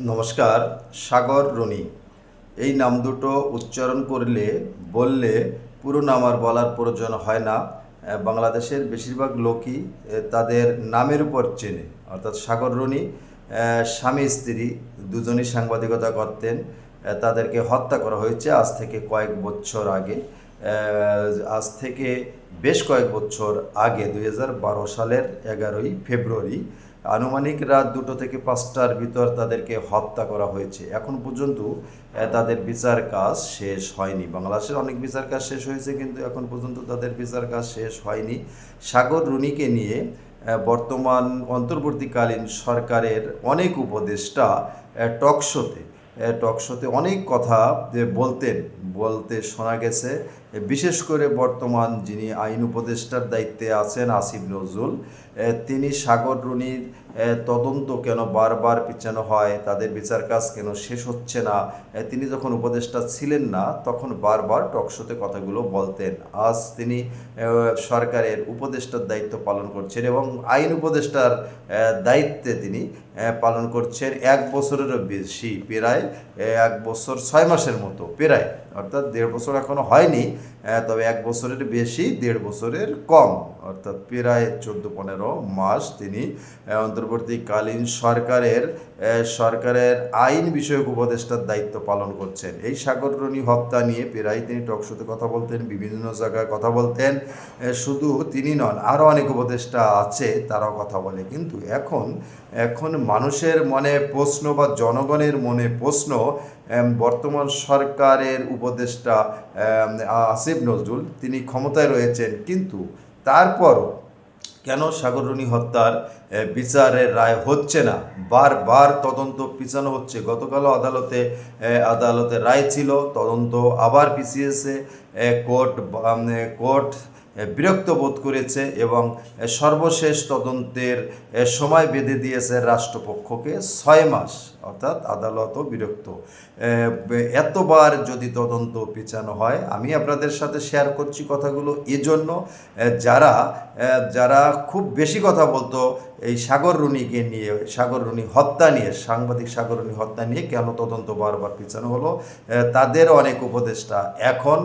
নমস্কার, সাগর রনি। এই নাম দুটো উচ্চারণ করলে, বললে পুরো নাম আর বলার প্রয়োজন হয় না। বাংলাদেশের বেশিরভাগ লোকই তাদের নামের উপর চেনে। অর্থাৎ সাগর রনি স্বামী, স্ত্রী দুজনই সাংবাদিকতা করতেন। তাদেরকে হত্যা করা হয়েছে আজ থেকে কয়েক বছর আগে। আজ থেকে বেশ কয়েক বছর আগে দু হাজার বারো সালের এগারোই ফেব্রুয়ারি, আনুমানিক রাত দুটো থেকে পাঁচটার ভিতর তাদেরকে হত্যা করা হয়েছে। এখন পর্যন্ত তাদের বিচার কাজ শেষ হয়নি। বাংলাদেশের অনেক বিচার কাজ শেষ হয়েছে, কিন্তু এখন পর্যন্ত তাদের বিচার কাজ শেষ হয়নি। সাগর রুনিকে নিয়ে বর্তমান অন্তর্বর্তীকালীন সরকারের অনেক উপদেষ্টা টকশোতে টকশোতে অনেক কথা বলতেন, বলতে শোনা গেছে। বিশেষ করে বর্তমান যিনি আইন উপদেষ্টার দায়িত্বে আছেন আসিফ নজরুল তিনি সাগর রুনির তদন্ত কেন বারবার পিছানো হয়, তাদের বিচার কাজ কেন শেষ হচ্ছে না তিনি যখন উপদেষ্টা ছিলেন না, তখন বারবার টকশোতে কথাগুলো বলতেন। আজ তিনি সরকারের উপদেষ্টার দায়িত্ব পালন করছেন এবং আইন উপদেষ্টার দায়িত্বে তিনি পালন করছেন এক বছরেরও বেশি, প্রায় এক বছর ছয় মাসের মতো, প্রায়, অর্থাৎ দেড় বছর এখনও হয়নি তবে এক বছরের বেশি, দেড় বছরের কম। অর্থাৎ প্রায় চোদ্দ, পনেরো মাস তিনি অন্তর্বর্তীকালীন সরকারের সরকারের আইন বিষয়ক উপদেষ্টার দায়িত্ব পালন করছেন। এই সাগররণী হত্যা নিয়ে প্রায় তিনি টকশোতে কথা বলতেন, বিভিন্ন জায়গায় কথা বলতেন। শুধু তিনি নন আরও অনেক উপদেষ্টা আছে, তারাও কথা বলে। কিন্তু এখন এখন মানুষের মনে প্রশ্ন বা জনগণের মনে প্রশ্ন বর্তমান সরকারের উপদেষ্টা আসিফ নজরুল, তিনি ক্ষমতায় রয়েছেন, কিন্তু তারপরও কেন সাগররণী হত্যার বিচারের রায় হচ্ছে না? বারবার তদন্ত পিছানো হচ্ছে। গতকালও আদালতে আদালতে রায় ছিল, তদন্ত আবার পিছিয়েছে কোর্ট কোর্ট বিরক্ত বোধ করেছে এবং সর্বশেষ তদন্তের সময় বেঁধে দিয়েছে রাষ্ট্রপক্ষকে ছয় মাস। অর্থাৎ আদালতও বিরক্ত। এতবার যদি তদন্ত পেছানো হয়, আমি আপনাদের সাথে শেয়ার করছি কথাগুলো। এজন্য যারা যারা খুব বেশি কথা বলতো, এই সাগর রুনিকে নিয়ে, সাগর রুনি হত্যা নিয়ে, সাংবাদিক সাগর রুনি হত্যা নিয়ে কেন তদন্ত বারবার পিছানো হলো তাদের অনেক উপদেষ্টা এখন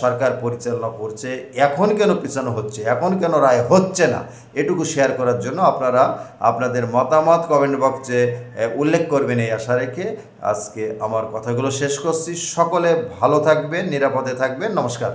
সরকার পরিচালনা করছে, এখন কেন পিছানো হচ্ছে, এখন কেন রায় হচ্ছে না, এটুকু শেয়ার করার জন্য আপনারা, আপনাদের মতামত কমেন্ট বক্সে উল্লেখ করবেন এই আশা রেখে আজকে আমার কথাগুলো শেষ করছি। সকলে ভালো থাকবেন, নিরাপদে থাকবেন। নমস্কার।